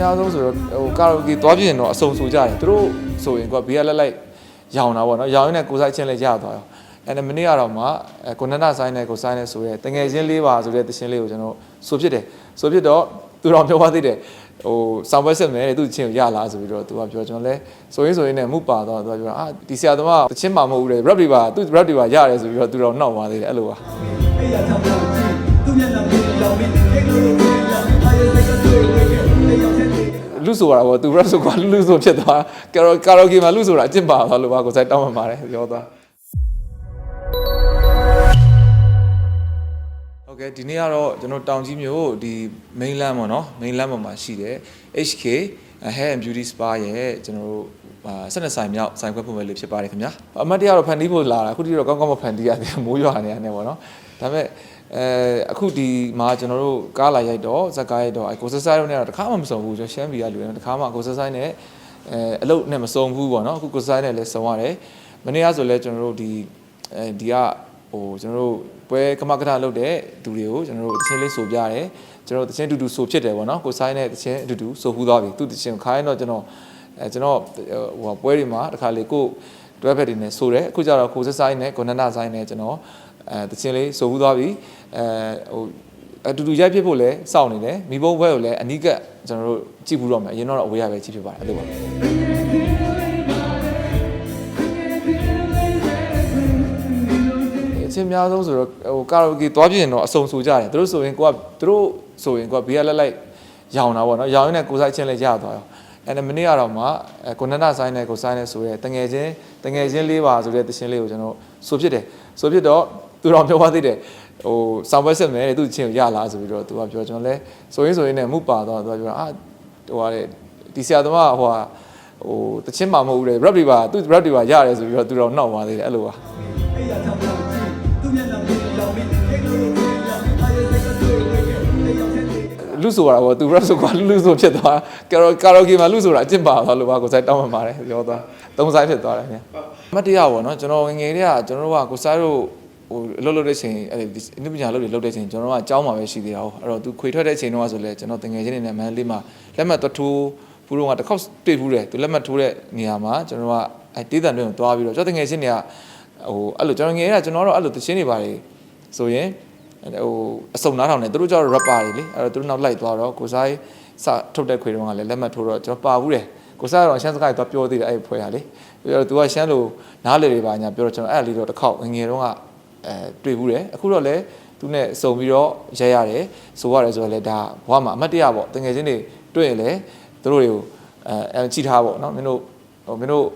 များဆုံးဆိုတော့ဟိုကာရာအိုကေသွားပြင်တော့အစုံဆိုကြတယ်သူတို့ဆိုရင်ကဘေးကလက်လိုက်ရောင်တာပေါ့နော်ရောင်ရင်းနဲ့ကိုစားချင်းလေးရသွားရောအဲ့ဒါမနေ့ကတော့မှအဲကိုနန္ဒဆိုင်နဲ့ကိုဆိုင်နဲ့ဆိုရဲတငယ်ချင်းလေးပါဆိုတဲ့တခြင်းလေးကိုကျွန်တော်ဆိုဖြစ်တယ်ဆိုဖြစ်တော့သူတော်ပြောသွားသေးတယ်ဟိုဆောင်းပွဲဆက်မယ်တဲ့သူချင်းကိုရလာဆိုပြီးတော့သူကပြောကျွန်တော်လဲဆိုရင်ဆိုရင်နဲ့မှုပါတော့သူကပြောအာဒီဆရာသမားတခြင်းမှာမဟုတ်ဘူးတဲ့ rap တွေပါသူ rap တွေပါရတယ်ဆိုပြီးတော့သူတော်နှောက်သွားသေးတယ်အဲ့လိုပါ လူဆိုတာပေါ့သူ rap ဆိုကွာလူဆိုဖြစ်သွားကာရိုကာရိုဂေမှာလူဆိုတာအကျင့်ပါသွားလို့ပါကိုစိုက်တောင်းမှပါတယ်ပြောသွားဟုတ်ကဲ့ဒီနေ့ကတော့ကျွန်တော်တောင်ကြီးမြို့ဒီ main land ပေါ့နော် main land ပေါ်မှာရှိတယ် HK Hair and Beauty Spa ရဲ့ကျွန်တော်တို့အာဆက်နှစ်ဆိုင်မြောက်ဆိုင်ခွဲဖွင့်ပွဲလေးဖြစ်ပါတယ်ခင်ဗျာအမတ်တရားတော့ဖန်တီးဖို့လာတာအခုတိတော့ကောင်းကောင်းမဖန်တီးရသေးဘူးမိုးရွာနေရတယ်ပေါ့နော်ဒါပေမဲ့ အဲအခုဒီမှာကျွန်တော်တို့ကားလာရိုက်တော့ဇက်ကားရိုက်တော့အကိုစဆိုင်တို့နဲ့တော့တခါမှမစုံဘူးကျွန်တော်ရှမ်းပြည်ကလူတွေတခါမှအကိုစဆိုင်နဲ့အဲအလုပ်နဲ့မစုံဘူးပေါ့နော်အခုကိုစဆိုင်နဲ့လည်းစုံရတယ်မနေ့ကဆိုလဲကျွန်တော်တို့ဒီအဲဒီကဟိုကျွန်တော်တို့ပွဲကမကထလုပ်တဲ့သူတွေကိုကျွန်တော်တို့တချင်းလေးဆိုပြရတယ်ကျွန်တော်တို့တချင်းအတူတူဆိုဖြစ်တယ်ပေါ့နော်ကိုဆိုင်နဲ့တချင်းအတူတူဆိုဖူးသွားပြီသူတချင်းခိုင်းတော့ကျွန်တော်အဲကျွန်တော်ဟိုပွဲတွေမှာတခါလေကိုတွဲဖက်တွေနဲ့ဆိုတယ်အခုကျတော့ကိုစဆိုင်နဲ့ကိုနန္ဒဆိုင်နဲ့ကျွန်တော် အဲတချင်းလေးဆိုဖူးသွားပြီအဲဟိုအတူတူရိုက်ဖြစ်ဖို့လဲစောင့်နေတယ်မိဘဘွဲကိုလည်းအနီးကပ်ကျွန်တော်တို့ကြည့်ဘူးတော့မယ်အရင်တော့အဝေးရပဲကြည့်ဖြစ်ပါတယ်အဲ့လိုပါအချင်းများဆုံးဆိုတော့ဟိုကာရာအိုကေသွားပြင်တော့အစုံဆိုကြတယ်သူတို့ဆိုရင်ကိုကသူတို့ဆိုရင်ကိုကဘေးကလက်လိုက်ရောင်တာပေါ့နော်ရောင်ရင်းနဲ့ကိုစားချင်းလေးရသွားရောအဲ့ဒါမနေ့ကတော့မှအဲကိုနန္ဒဆိုင်နဲ့ကိုဆိုင်နဲ့ဆိုရဲတငယ်ချင်းတငယ်ချင်းလေးပါဆိုတဲ့တခြင်းလေးကိုကျွန်တော်ဆိုဖြစ်တယ်ဆိုဖြစ်တော့ သူတော်ပြောသွားသေးတယ်ဟိုဆောင်းပွဲဆက်မယ်တဲ့သူချင်းကိုရလာဆိုပြီးတော့သူကပြောကျွန်တော်လဲဆိုရင်ဆိုရင်နဲ့မှုပါတော့သူကပြောအာဟိုဟာတဲ့ဒီဆရာသမားဟိုဟာဟိုတခြင်းမှာမဟုတ်ဘူးတဲ့ rap တွေပါသူ rap တွေပါရတယ်ဆိုပြီးတော့သူတော်နှောက်သွားသေးတယ်အဲ့လိုပါအေးရချောင်းချောင်းကြည့်သူမျက်နှာကိုလောင်ပြီးအေးကိုလိုကိုလောင်အားရစိတ်ကတွေ့ဝဲခဲ့တေးရောက်တဲ့တေးလူဆိုတာပေါ့သူ rap ဆိုကွာလူဆိုဖြစ်သွားကာရိုကာရိုဂေမှာလူဆိုတာအကျင့်ပါသွားလို့ပါကိုစိုက်တောင်းမှပါတယ်ပြောသွားသုံးဆိုင်ဖြစ်သွားတယ်ခင်ဗျအမတ်တရားပေါ့နော်ကျွန်တော်ငယ်ငယ်တည်းကကျွန်တော်တို့ကကိုစိုက်တို့ ဟိုအလုပ်လုပ်တဲ့ချိန်အဲ့ဒီအနုပညာလုပ်တွေလုပ်တဲ့ချိန်ကျွန်တော်တို့ကကြောင်းမှာပဲရှိသေးတာဟုတ်အဲ့တော့သူခွေထွက်တဲ့ချိန်တော့ဆိုလဲကျွန်တော်တငယ်ချင်းတွေနဲ့မန်းလေးမှာလက်မှတ်သွားထိုးဘူးတော့ကတစ်ခေါက်တွေ့ဘူးတယ်သူလက်မှတ်ထိုးတဲ့နေရာမှာကျွန်တော်ကအဲတေးတန်တွင်ကိုသွားပြီးတော့ကျွန်တော်တငယ်ချင်းတွေကဟိုအဲ့လိုကျွန်တော်ငယ်ရကျွန်တော်တို့အဲ့လိုတချင်းတွေပါတယ်ဆိုရင်ဟိုအစုံနားထောင်နေသူတို့ကျတော့ rapper တွေလေအဲ့တော့သူတို့နောက်လိုက်သွားတော့ကိုစားစထုတ်တဲ့ခွေတုန်းကလည်းလက်မှတ်ထိုးတော့ကျွန်တော်ပါဘူးတယ်ကိုစားကတော့ရှမ်းစကားတွေသွားပြောသေးတယ်အဲ့ဒီဖွဲဟာလေပြီးတော့သူကရှမ်းလိုနားလေတွေပါညာပြောတော့ကျွန်တော်အဲ့လေးတော့တစ်ခေါက်ငငယ်တုန်းက အဲတွေ့ဘူးတယ်အခုတော့လည်းသူနဲ့စုံပြီးတော့ရဲရတယ်ဆိုရတယ်ဆိုတော့လည်းဒါဘဝမှာအမတ်တရပေါ့တငယ်ချင်းတွေတွေ့ရင်လည်းသူတို့တွေကိုအဲအဲကြည့်ထားပေါ့နော်မင်းတို့ဟိုမင်းတို့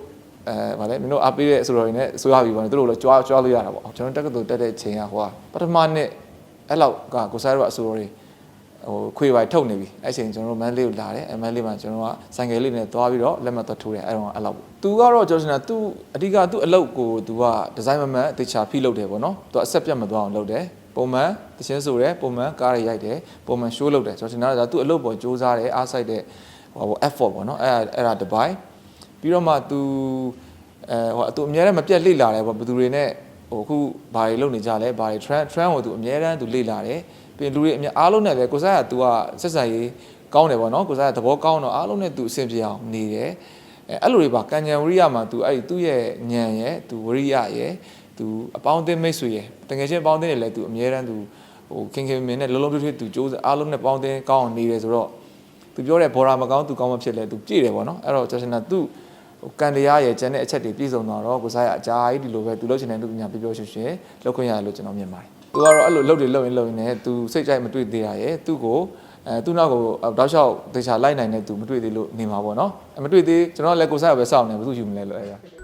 အဲဗာလဲမင်းတို့အားပေးတဲ့ဆိုတော့ရင်းနဲ့ဆိုရပြီပေါ့နော်သူတို့လည်းကြွားကြွားလို့ရတာပေါ့ကျွန်တော်တက္ကသိုလ်တက်တဲ့ချိန်ကဟိုကပထမနှစ်အဲ့လောက်ကကိုစားရောအဆိုတော်တွေ ဟိုခွေပိုင်ထုတ်နေပြီအဲ့ချိန်ကျွန်တော်တို့မန်းလေးကိုလာတယ်အဲ့မန်းလေးမှာကျွန်တော်ကဆိုင်ကယ်လေးနဲ့သွားပြီးတော့လက်မှတ်သွားထိုးတယ်အဲ့တော့အဲ့လောက်သူကတော့ကျွန်တော်ရှင်ကသူအဓိကသူအလုပ်ကိုသူကဒီဇိုင်းမမတ်တေချာဖိလုပ်တယ်ပေါ့နော်သူအဆက်ပြတ်မသွားအောင်လုပ်တယ်ပုံမှန်တချင်းဆိုတယ်ပုံမှန်ကားတွေရိုက်တယ်ပုံမှန် show လုပ်တယ်ကျွန်တော်ရှင်ကသူအလုပ်ပေါ်စူးစမ်းတယ်အားစိုက်တဲ့ဟို effort ပေါ့နော်အဲ့အဲ့ဒါတစ်ပိုင်းပြီးတော့မှသူအဲဟိုသူအများနဲ့မပြတ်လေ့လာတယ်ပေါ့ဘယ်သူတွေနဲ့ဟိုအခုဘာတွေလုပ်နေကြလဲဘာတွေ trend trend ကိုသူအများတန်းသူလေ့လာတယ် ပြီးလူတွေအများအားလုံးနဲ့ပဲကိုစားက तू ကဆက်ဆံရေးကောင်းတယ်ပေါ့နော်ကိုစားကသဘောကောင်းတော့အားလုံးနဲ့ तू အဆင်ပြေအောင်နေတယ်အဲအဲ့လိုတွေပါကံဉဏ်ဝရိယမှာ तू အဲ့ဒီသူ့ရဲ့ဉာဏ်ရဲ့ तू ဝရိယရဲ့ तू အပေါင်းအသင်းမိတ်ဆွေရဲ့တကယ်ချင်းအပေါင်းအသင်းတွေလည်း तू အများတန်း तू ဟိုခင်ခင်မင်းနဲ့လုံးလုံးထွေးထွေး तू စူးစမ်းအားလုံးနဲ့ပေါင်းအသင်းကောင်းအောင်နေတယ်ဆိုတော့ तू ပြောတဲ့ဘော်ရာမကောင်း तू ကောင်းမဖြစ်လဲ तू ပြည့်တယ်ပေါ့နော်အဲ့တော့ကျွန်တော် तू ဟိုကန်တရားရဲ့ကျန်တဲ့အချက်တွေပြည့်စုံတော့တော့ကိုစားရအကြာကြီးဒီလိုပဲသူလှုပ်ချင်တဲ့လူပညာပြပြောရွှင်ရွှင်လှုပ်ခွင့်ရတယ်လို့ကျွန်တော်မြင်ပါတယ်။ သူကတော့အဲ့လိုလှုပ်တွေလှုပ်ရင်လှုပ်ရင်လည်းသူစိတ်ကြိုက်မတွေ့သေးတာရဲ့သူ့ကိုအဲသူ့နောက်ကိုတောက်လျှောက်တေချာလိုက်နိုင်တဲ့သူမတွေ့သေးလို့နေမှာပေါ့နော်။အဲမတွေ့သေးကျွန်တော်လည်းကိုစားရပဲစောင့်နေဘယ်သူယူမလဲလို့အဲ့ဒါ။